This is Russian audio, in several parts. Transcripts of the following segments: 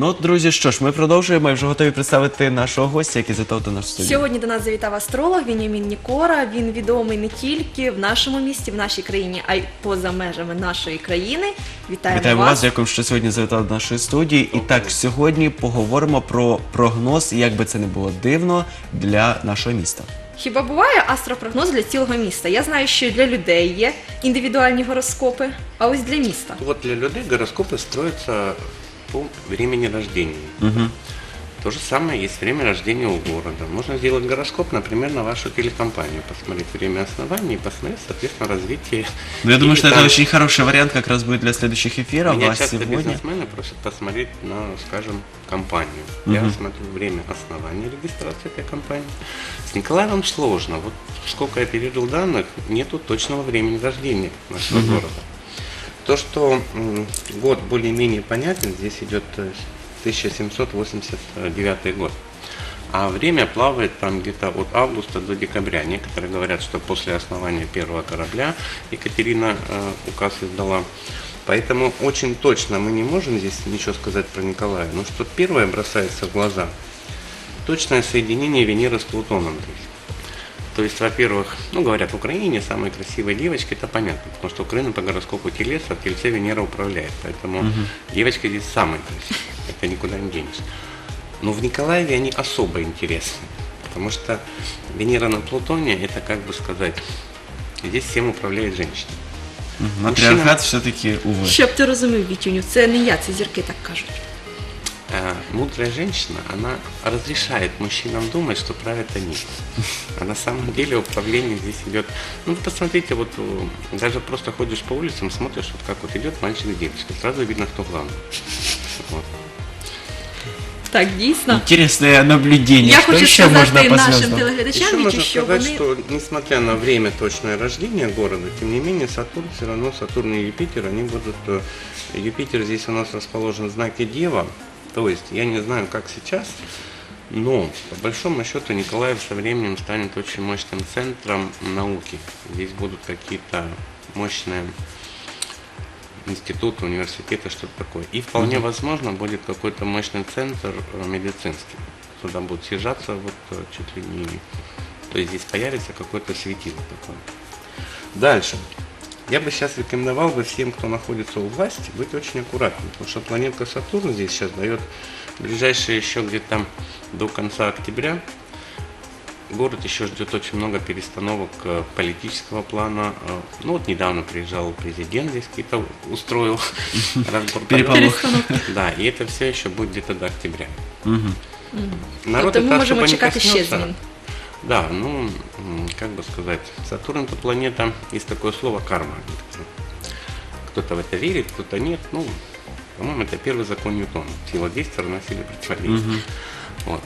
Ну, друзі, що ж, ми продовжуємо і вже готові представити нашого гостя, який завітав до нашої студії. Сьогодні до нас завітав астролог Вінямін Нікора. Він відомий не тільки в нашому місті, в нашій країні, а й поза межами нашої країни. Вітаємо, Вітаємо вас, вас. дякую, що сьогодні завітали до нашої студії. І так, сьогодні поговоримо про прогноз, як би це не було дивно, для нашого міста. Хіба буває астропрогноз для цілого міста? Я знаю, що для людей є індивідуальні гороскопи, а ось для міста. Вот для людей гороскопы строятся по времени рождения. То же самое есть время рождения у города. Можно сделать гороскоп, например, на вашу телекомпанию, посмотреть время основания и посмотреть, соответственно, развитие. Ну, я думаю, что это там очень хороший вариант как раз будет для следующих эфиров. Меня а часто сегодня... бизнесмены просят посмотреть на, скажем, компанию. Я смотрю время основания регистрации этой компании. С Николаевым сложно. Вот сколько я пережил данных, нету точного времени рождения нашего города. То, что год более-менее понятен, здесь идет э, 1789 год. А время плавает там где-то от августа до декабря. Некоторые говорят, что после основания первого корабля Екатерина э, указ издала. Поэтому очень точно мы не можем здесь ничего сказать про Николая. Но что первое бросается в глаза, точное соединение Венеры с Плутоном. То есть, то есть, во-первых, ну, говорят, в Украине самые красивые девочки, это понятно, потому что Украина по гороскопу Телеса, в Тельце Венера управляет, поэтому девочки здесь самые красивые, это никуда не денешь. Но в Николаеве они особо интересны, потому что Венера на Плутоне, это как бы сказать, здесь всем управляет женщина. Мгм. Матріархат все-таки, увы. Щоб ти розумів, Вітюню, це не я, це зірки так кажуть. А мудрая женщина, она разрешает мужчинам думать, что правят они. А на самом деле управление здесь идет. Ну, вы посмотрите, вот э, даже просто ходишь по улицам, смотришь, вот как вот идет мальчик и девочка. Сразу видно, кто главный. Вот. Так, дійсно. Интересное наблюдение. Я что хочу еще можно по нашим телеглядачам, можно що сказать, вони что несмотря на время точное рождения города, тем не менее Сатурн все равно, Сатурн и Юпитер, они будут... э, Юпитер здесь у нас расположен в знаке Дева, то есть я не знаю, как сейчас, но по большому счету Николаев со временем станет очень мощным центром науки. Здесь будут какие-то мощные институты, университеты, что-то такое. И вполне возможно будет какой-то мощный центр э, медицинский. Туда будут съезжаться вот э, чуть ли не... То есть здесь появится какой-то светило такое. Дальше. Я бы сейчас рекомендовал бы всем, кто находится у власти, быть очень аккуратным, потому что планетка Сатурн здесь сейчас дает ближайшие еще где-то до конца октября Город еще ждет очень много перестановок э, политического плана. Э, Ну вот недавно приезжал президент здесь какие-то устроил разбор. Да, и это все еще будет где-то до октября. Народ это чекати ще коснется. змін. Да, ну, как бы сказать, Сатурн это планета, есть такое слово карма. Кто-то в это верит, кто-то нет. Ну, по-моему, это первый закон Ньютона. Сила действия равна силе противодействия. Вот.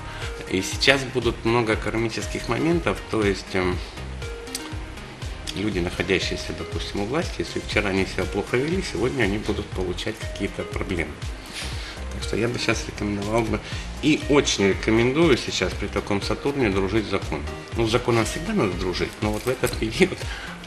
И сейчас будут много кармических моментов, то есть эм, люди, находящиеся, допустим, у власти, если вчера они себя плохо вели, сегодня они будут получать какие-то проблемы. Так что я бы сейчас рекомендовал бы и очень рекомендую сейчас при таком Сатурне дружить с законом. Ну, с законом всегда надо дружить, но вот в этот период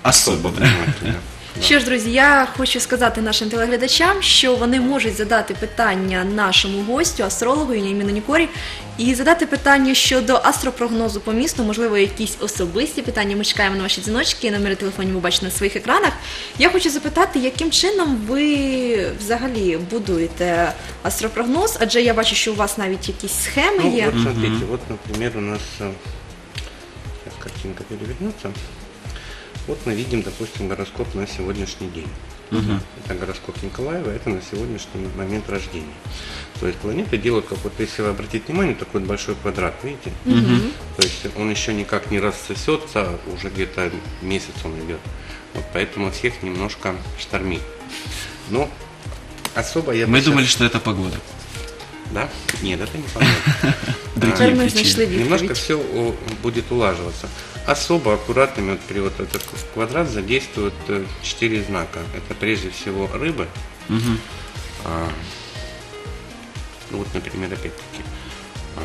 Особо, да. внимательно. Да. Що ж, друзі, я хочу сказати нашим телеглядачам, що вони можуть задати питання нашому гостю, астрологу Юніаміну Нікорі, і задати питання щодо астропрогнозу по місту, можливо, якісь особисті питання. Ми чекаємо на ваші дзвіночки, номери телефонів ви бачите на своїх екранах. Я хочу запитати, яким чином ви взагалі будуєте астропрогноз, адже я бачу, що у вас навіть якісь схеми Ну, є. вот смотрите, вот, например, у нас сейчас картинка перевернется. Вот мы видим, допустим, гороскоп на сегодняшний день. Это гороскоп Николаева, это на сегодняшний момент рождения. То есть планеты делают какой-то, если вы обратите внимание, такой вот большой квадрат, видите? То есть он еще никак не рассосется, уже где-то месяц он идет. Вот поэтому всех немножко штормит. Но особо я Мы щас- думали, что это погода. Да? Нет, это не погода. Другие ми причины. Немножко все будет улаживаться. Особо аккуратными вот при вот этот квадрат задействуют э, четыре знака. Это прежде всего рыбы. Мгм. А, ну вот, например, опять-таки, а,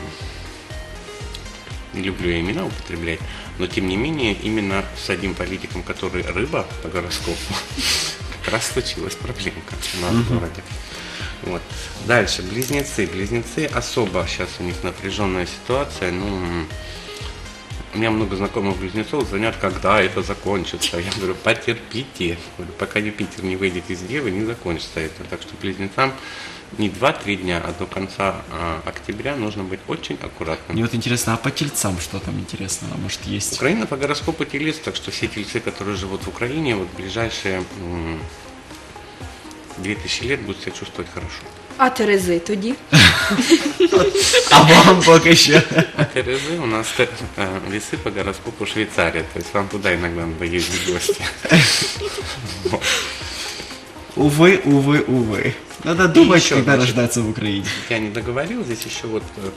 не люблю я имена употреблять, но тем не менее именно с одним политиком, который рыба по гороскопу, как раз случилась проблемка у нас в городе. Вот. Дальше, близнецы. Близнецы особо сейчас у них напряженная ситуация. Ну, у меня много знакомых близнецов звонят, когда это закончится. Я говорю, потерпите. Говорю, пока Юпитер не выйдет из Девы, не закончится это. Так что близнецам не 2-3 дня, а до конца а, октября нужно быть очень аккуратным. Мне вот интересно, а по тельцам что там интересного, может, есть? Украина по гороскопу телец, так что все тельцы, которые живут в Украине, вот ближайшие м, 2000 лет будут себя чувствовать хорошо. А Терези тоді? А вам пока еще. А Терезы у нас э, весы по гороскопу Швейцария, то есть вам туда иногда надо ездить в гости. Увы, увы, увы. Надо думать, еще, когда значит, рождаться в Украине. Я не договорил, здесь еще вот э,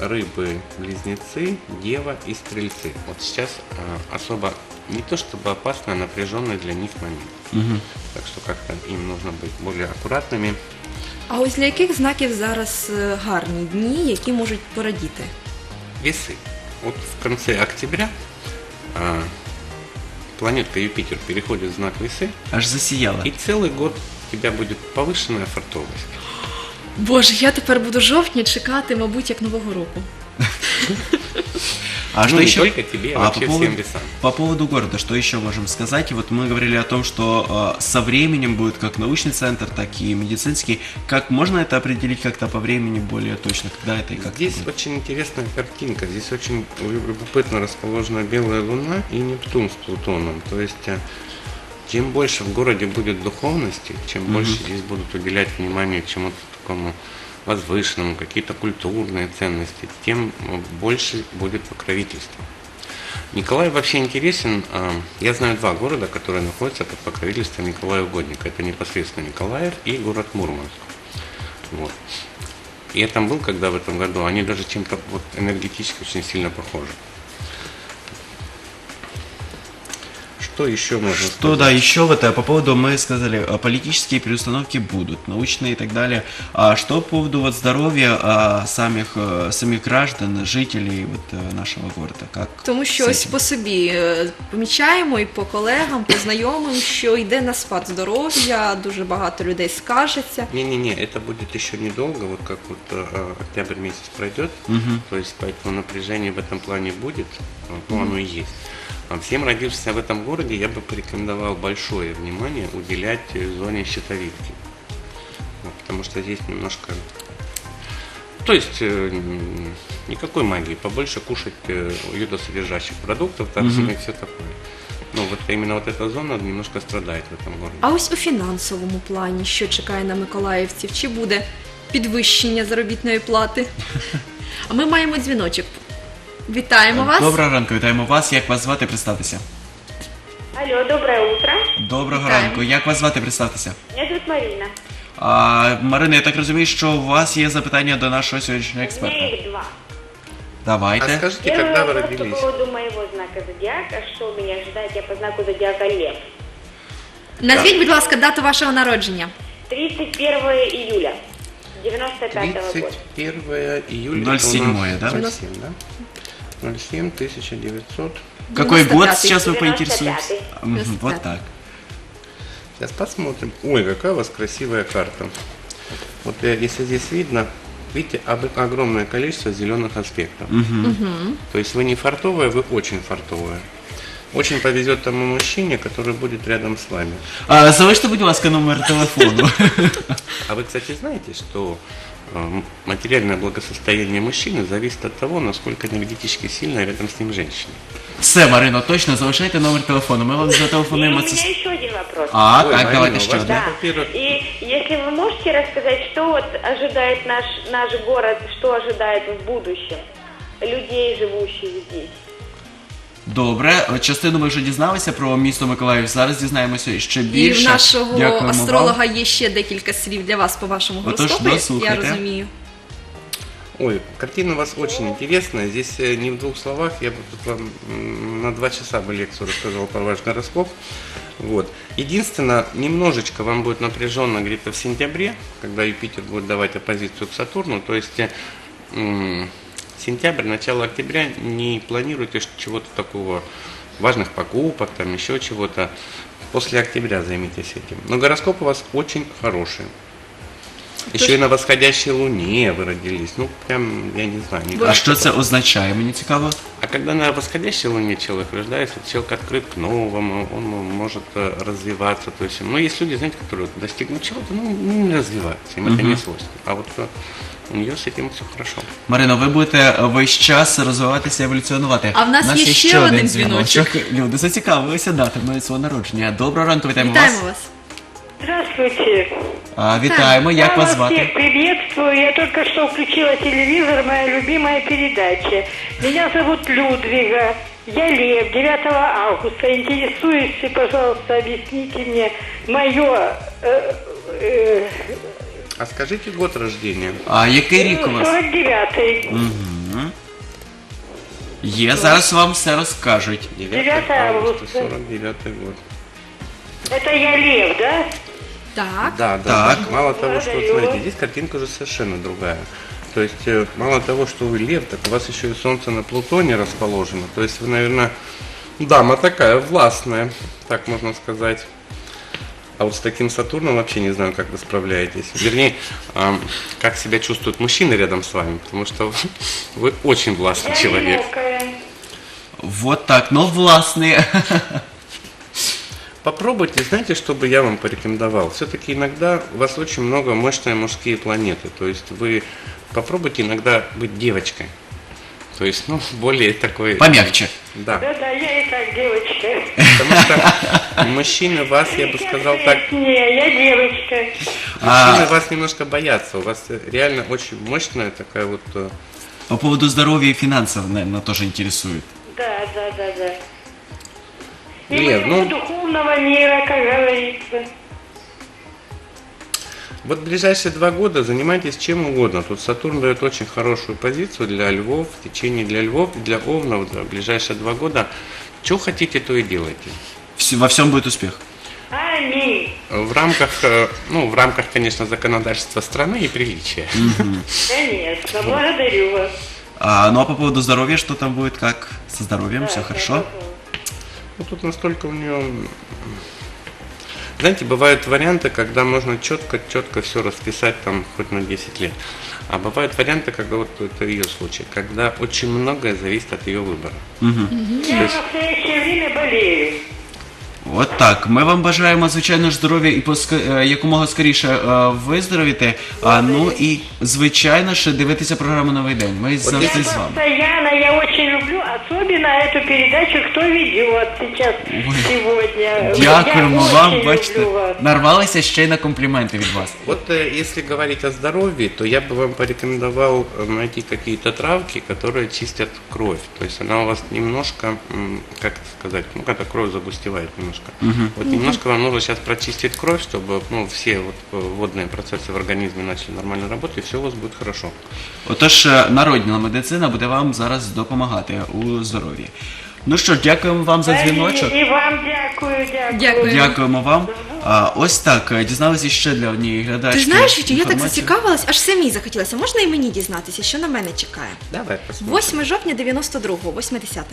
рыбы, близнецы, дева и стрельцы. Вот сейчас э, особо не то чтобы опасно, а напряженный для них момент. Так что как-то им нужно быть более аккуратными. А ось для яких знаків зараз е, гарні дні, які можуть порадіти? Весы. Вот в конце октября а, планетка Юпитер переходит в знак весы, Аж засияло. и целый год у тебя будет повышенная фартовость. Боже, я тепер буду жовтня чекати, мабуть, як Нового року. А Ну, что не еще? только тебе, а вообще по поводу, всем весам. По поводу города, что еще можем сказать? И вот мы говорили о том, что э, со временем будет как научный центр, так и медицинский. Как можно это определить как-то по времени более точно? Когда это и как? Здесь будет? очень интересная картинка. Здесь очень любопытно расположена белая луна и Нептун с Плутоном. То есть э, чем больше в городе будет духовности, чем больше здесь будут уделять внимание чему-то такому возвышенному, какие-то культурные ценности, тем больше будет покровительство. Николай вообще интересен. э, Я знаю два города, которые находятся под покровительством Николая Угодника. Это непосредственно Николаев и город Мурманск. Вот. Я там был, когда в этом году, они даже чем-то вот энергетически очень сильно похожи. Что еще можно Что, да, еще вот э, по поводу, мы сказали, э, политические переустановки будут, научные и так далее. А что по поводу вот здоровья а, самих, э, самих граждан, жителей вот э, нашего города? Как Тому що с ось этим? по собі е, помічаємо і по колегам, по знайомим, що йде на спад здоров'я, дуже багато людей скажеться. Не-не-не, это будет еще недолго, вот как вот э, октябрь месяц пройдет, то есть поэтому напряжение в этом плане будет, э, ну оно и есть. А всем родившимся в этом городе я бы порекомендовал большое внимание уделять э, зоне щитовидки. Вот, потому что здесь немножко... То есть э, м, никакой магии, побольше кушать э, йодосодержащих продуктов, там и все такое. Ну вот именно вот эта зона немножко страдает в этом городе. А ось у фінансовому плані, що чекає на миколаївців, чи буде підвищення заробітної плати? А ми маємо дзвіночок. Вітаємо вас. Доброго ранку, вітаємо вас. Як вас звати? Представтеся. Алло, доброе утро. Доброго Вітаємо. ранку. Як вас звати? Представтеся. Меня зовут Марина. А, Марина, я так розумію, що у вас є запитання до нашого сьогоднішнього У меня експерта. их два. Давайте. А скажите, Первый когда вы вопрос по родились? поводу моего знака зодиака. Что меня ожидает? Я по знаку зодиака Лев. Назвіть, будь ласка, дату вашого народження. 31 июля 95 года. 31 июля. это у 07, нас да? 07, да? 07 1900. Какой год 95-й. сейчас вы 95-й. поинтересуетесь? Мгм, 95-й. Вот так. Сейчас посмотрим. Ой, какая у вас красивая карта. Вот э, если здесь видно, видите, об- огромное количество зеленых аспектов. То есть вы не фартовая, вы очень фартовая. Очень повезет тому мужчине, который будет рядом с вами. А, залиште, будь ласка, номер телефону. А вы, кстати, знаете, что материальное благосостояние мужчины зависит от того, насколько энергетически сильно рядом с ним женщина. Все, Марино, точно, залишайте номер телефону. Ми вам И у зателефонуємо. меня еще один вопрос. А, Ой, так, Марина, давайте у ще вас одне. Да. И если вы можете рассказать, что вот ожидает наш, наш город, что ожидает в будущем людей, живущих здесь? Добре, частину ми вже дізналися про місто Миколаїв. Зараз дізнаємося ще І більше. в нашого Дякуємо вам. астролога є ще декілька слів для вас по вашому Отож, гороскопу, я дослухайте. розумію. Ой, картина у вас очень интересная. Здесь э, не в двух словах. Я бы тут вам м, на два часа бы лекцию рассказал про ваш гороскоп. Вот. Единственное, немножечко вам будет напряженно где-то в сентябре, когда Юпитер будет давать оппозицию к Сатурну. То есть э, м, сентябрь, начало октября не планируйте чего-то такого важных покупок, там еще чего-то. После октября займитесь этим. Но гороскоп у вас очень хороший. Еще и на восходящей луне вы родились. Ну, прям, я не знаю. не А що це означає? Мені цікаво. А когда на восходящей луне человек рождается, человек открыт к новому, он ну, может э, развиваться. То есть, ну, есть люди, знаете, которые вот достигнут чего-то, ну, не развиваются, им это не свойственно. А вот э, у нее с этим все хорошо. Марино, ви будете весь час розвиватися, еволюціонувати. А в нас є ще один дзвіночок. Люди зацікавилися датами свого народження. Доброго ранку, вітаємо, Вітаємо вас. вас. Здравствуйте. А, вітаємо, як Я вас вас всех звати? приветствую. Я только что включила телевизор, моя любимая передача. Меня зовут Людвига. Я Лев, 9 августа. Интересуюсь, пожалуйста, объясните мне мое... э, э, А скажите год рождения. А який рік у вас? 49-й. Є, зараз вам все розкажуть. 9 9 августа, августа. 49 год. Это я Лев, да? Так. Да, да. Так. Мало того, что, вот смотрите, здесь картинка уже совершенно другая. То есть, э, мало того, что вы лев, так у вас еще и солнце на Плутоне расположено. То есть, вы, наверное, дама такая властная, так можно сказать. А вот с таким Сатурном вообще не знаю, как вы справляетесь. Вернее, ам, как себя чувствуют мужчины рядом с вами, потому что вы очень властный человек. Вот так, ну власне. Попробуйте, знаете, что бы я вам порекомендовал? Все-таки иногда у вас очень много мощные мужские планеты. То есть вы попробуйте иногда быть девочкой. То есть, ну, более такой... Помягче. Да. Да-да, я и так девочка. Потому что мужчины вас, я бы сказал так, Не, я девочка. мужчины вас немножко боятся. У вас реально очень мощная такая вот... э, По поводу здоровья и финансов, наверное, тоже интересует. Да, да, да, да. И Лев, моего ну- духовного мира, как говорится. Вот ближайшие два года занимайтесь чем угодно. Тут Сатурн дает очень хорошую позицию для львов, в течение для львов, и для овнов да, ближайшие два года. Что хотите, то и делайте. Во всем будет успех. Аминь. В рамках, э, ну, в рамках, конечно, законодательства страны и приличия. Конечно, благодарю вас. А, ну а по поводу здоровья, что там будет, как со здоровьем, все хорошо? Ну, тут настолько у нее... Знаете, бывают варианты, когда можно четко-четко все расписать там хоть на 10 лет. А бывают варианты, когда вот это ее случай, когда очень многое зависит от ее выбора. Я в настоящее время болею. От так. Ми вам бажаємо, звичайно ж, здоров'я і поска- е, якомога скоріше е, виздоровіти. А ну і звичайно ж дивитися програму Новий день. Ми Я завжди з вами. постоянно, я очень люблю, особенно эту передачу, кто ведет сейчас, сегодня. Дякуємо я вам. очень Бачите, люблю вас. нарвалися ще й на компліменти від вас. Вот э, если говорить о здоровье, то я бы вам порекомендовал э, найти какие-то травки, которые чистят кровь. То есть она у вас немножко, м, как это сказать, ну когда кровь загустевает немножко. Вот немножко вам нужно сейчас прочистить кровь, чтобы ну, все вот э, водные процессы в организме начали нормально работать, и все у вас будет хорошо. Отож, е, народна медицина буде вам зараз допомагати у здоров'ї. Ну що ж, дякуємо вам за дзвіночок. И вам дякую, дякую. Дякую. Дякуємо вам. А, ось так, е, дізналися ще для однієї глядачки. Ти знаєш, Вітю, я так інформацію. зацікавилась, аж самій захотілося. Можна і мені дізнатися, що на мене чекає? Давай посмотрим. 8 жовтня 92-го, 80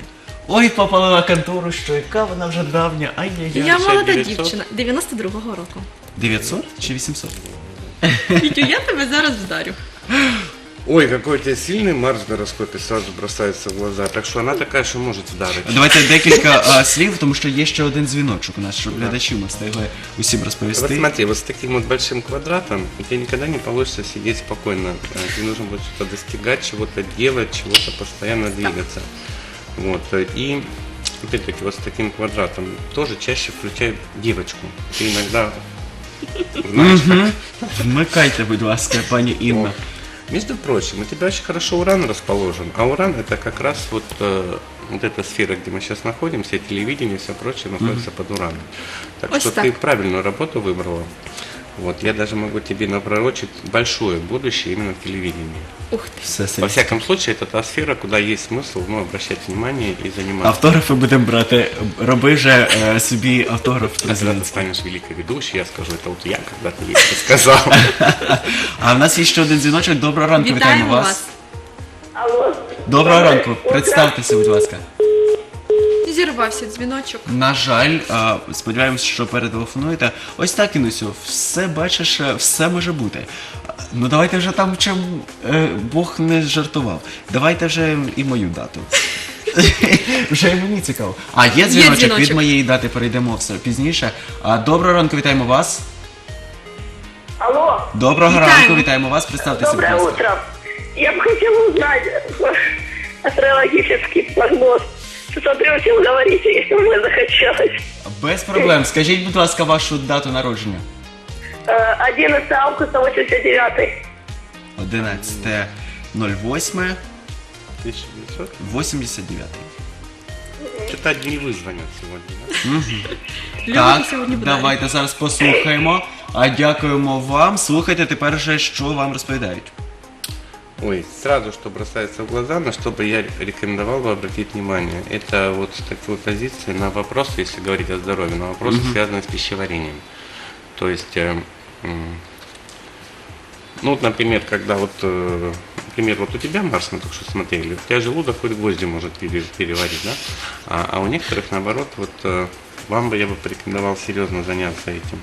Ой, попалила контору, що яка вона вже давня. Ай-яй-яй. Я молода 900? дівчина, 92-го року. 900 чи 800? Вітю, я тебе зараз вдарю. Ой, какой у тебя сильный Марс в гороскопе сразу бросается в глаза. Так что она такая, что может вдарить. Давайте декілька а, слів, тому що є ще один дзвіночок у нас, щоб глядачі ми встигли усім Вот розповісти. смотри, вот с таким вот большим квадратом у тебя никогда не получится сидеть спокойно. Э, Тебе нужно будет что-то достигать, чего-то делать, чего-то постоянно двигаться. Вот. э, И опять-таки вот с таким квадратом тоже чаще включай девочку. Ты иногда знаешь, как- Вмикайте, будь ласка, пані Інна. Между прочим, у тебя очень хорошо уран расположен, а уран это как раз вот, э, вот эта сфера, где мы сейчас находимся, телевидение и все прочее находится под ураном. Так Ось что так. ты правильную работу выбрала. Вот, я даже могу тебе напророчить большое будущее именно в телевидении. Ух ти. Все, Во все. всяком случае, это та сфера, куда есть смысл ну, обращать внимание и заниматься. Автографи будемо брати. Роби же е, собі автограф А когда ты президентський. станешь великой ведущей, я скажу, это вот я когда-то ей это сказал. А в нас є ще один дзвіночок. Доброго ранку, вітаємо Вітаємо вас. вас. Алло. Доброго ранку. Утро. Представтеся, будь ласка. Зірвався дзвіночок. На жаль, а, сподіваємось, що перетелефонуєте. Ось так, Інусю, все бачиш, е, все може бути. Ну давайте вже там чим е, Бог не жартував. Давайте вже і мою дату. Вже і мені цікаво. А є дзвіночок, від дзвіночок. моєї дати перейдемо все пізніше. А, доброго ранку, вітаємо вас. Алло, Доброго Вітаємо. ранку, вітаємо вас. Представтеся, будь доброе ласка. утро. Я бы хотела узнать ваш астрологический прогноз. Смотрю, о чем говорите, если мне захотелось. Без проблем. Скажіть, будь ласка, вашу дату народження. Э, 11 августа 89 11.08. 1900? 89. Это одни вы звонят сегодня, да? Люди Так, сьогодні буде. давайте зараз послухаємо. А дякуємо вам. Слухайте тепер же, що вам розповідають. Ой, сразу, что бросается в глаза, на что бы я рекомендовал бы обратить внимание, это вот с такой позиции на вопросы, если говорить о здоровье, на вопросы, связанные с пищеварением. То есть, э, м, ну вот, например, когда вот, э, например, вот у тебя, Марс, мы только что смотрели, у тебя желудок хоть гвозди может пере- переварить, да? А, а у некоторых, наоборот, вот э, вам бы я бы порекомендовал серьезно заняться этим.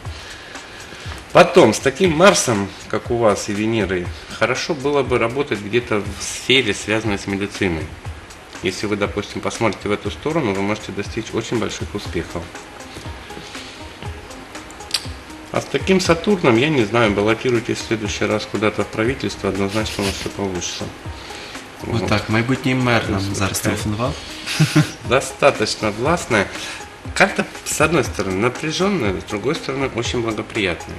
Потом, с таким Марсом, как у вас и Венерой, хорошо было бы работать где-то в сфере, связанной с медициной. Если вы, допустим, посмотрите в эту сторону, вы можете достичь очень больших успехов. А с таким Сатурном, я не знаю, баллотируйтесь в следующий раз куда-то в правительство, однозначно у вас все получится. Вот. Отак, майбутній мер нам зараз телефонував. достаточно властная. Как-то, с одной стороны, напряженная, с другой стороны, очень благоприятная.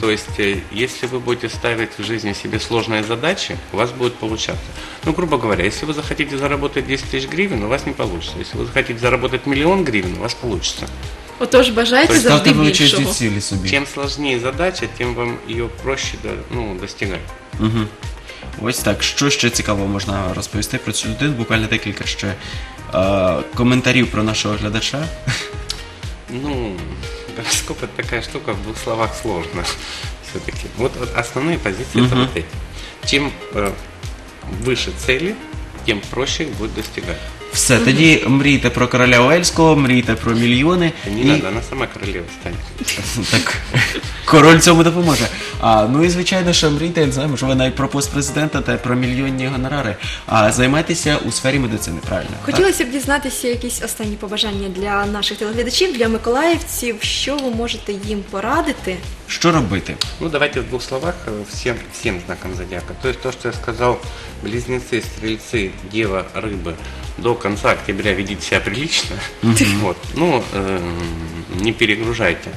То есть, э, если вы будете ставить в жизни себе сложные задачи, у вас будет получаться. Ну, грубо говоря, если вы захотите заработать 10 тысяч гривен, у вас не получится. Если вы захотите заработать миллион гривен, у вас получится. Отож, бажайте Тобто завжди Ставте величезні більшого. цілі собі. Чем сложнее задача, тем вам ее проще да, ну, достигать. Ось так. Що ще цікавого можна розповісти про цю людину? Буквально декілька ще е, коментарів про нашого глядача. Ну, гороскоп это такая штука, в двух словах сложно все-таки. Вот, вот основные позиции это вот эти. Чем э, выше цели, тем проще их будет достигать. Все, тоді мрійте про короля Уельського, мрійте про мільйони. Не і- надо, она сама королева станет. Так, король цьому допоможе. А, ну і звичайно, що мрійте, я не знаю, можливо, навіть про пост президента та про мільйонні гонорари. А займайтеся у сфері медицини, правильно? так? Хотілося б дізнатися якісь останні побажання для наших телеглядачів, для миколаївців. Що ви можете їм порадити? Що робити? Ну, давайте в двух словах э, всем, всем знаком зодиака. То есть то, что я сказал, близнецы, стрельцы, дева, рыбы, до конца октября ведите себя прилично. Вот. Ну, эм, не перегружайте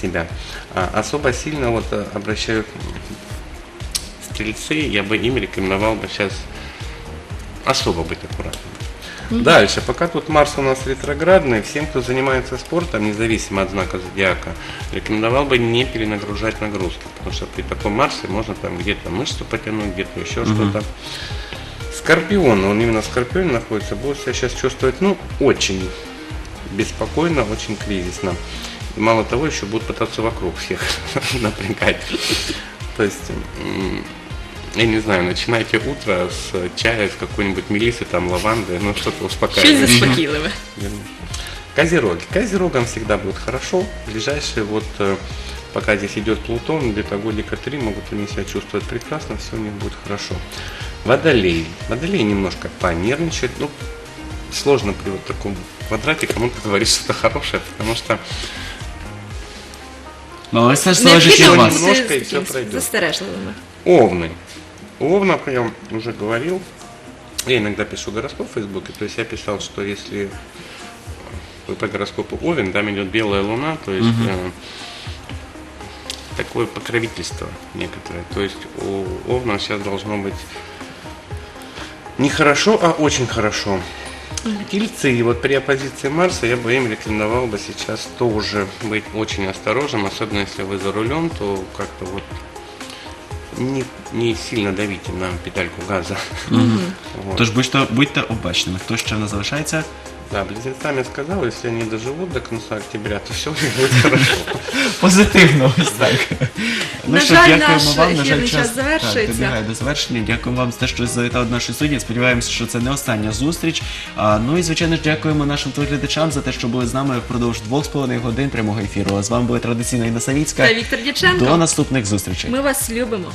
себя. А особо сильно вот э, обращаю стрельцы, я бы им рекомендовал бы сейчас особо быть аккуратным. Дальше, пока тут Марс у нас ретроградный, всем, кто занимается спортом, независимо от знака зодиака, рекомендовал бы не перенагружать нагрузки, потому что при таком Марсе можно там где-то мышцу потянуть, где-то еще что-то. Скорпион, он именно в Скорпионе находится, будет себя сейчас чувствовать, ну, очень беспокойно, очень кризисно. И мало того, еще будут пытаться вокруг всех напрягать. То есть, я не знаю, начинайте утро с чая, с какой-нибудь мелисы, там, лаванды, ну, что-то успокаивающее. заспокійливе. Козероги. Козерогам всегда будет хорошо. Ближайшие вот э, пока здесь идет Плутон, где-то годика три могут они себя чувствовать прекрасно, все у них будет хорошо. Водолей. Водолей немножко понервничает. Ну, сложно при вот таком квадрате кому-то говорить что-то хорошее, потому что Ну, але це ж залежить від Необхідно вас. бути Немножко і таким все пройде. застережливими. Овны. У Овнов я вам уже говорил. Я иногда пишу гороскоп в Фейсбуке. То есть я писал, что если вы по гороскопу Овен, там идет белая луна, то есть э, такое покровительство некоторое. То есть у Овна сейчас должно быть не хорошо, а очень хорошо. Тельцы, вот при оппозиции Марса я бы им рекомендовал бы сейчас тоже быть очень осторожным, особенно если вы за рулем, то как-то вот не, не сильно давите на педальку газа. Вот. Тож будьте, будьте обачними. Хто ще не залишається? Да, близнецам я сказал, если они доживут до конца октября, то все у них будет хорошо. Позитивно, ось так. На що, жаль, дякуємо наш вам. На жаль, ефірний час так, добігає до завершення. Дякуємо вам за те, що завітали до нашої студії. Сподіваємося, що це не остання зустріч. А, ну і звичайно ж дякуємо нашим телеглядачам за те, що були з нами впродовж двох з половиною годин прямого ефіру. А з вами була традиційна Інна Савіцька. Та Віктор Дяченко. До наступних зустрічей. Ми вас любимо.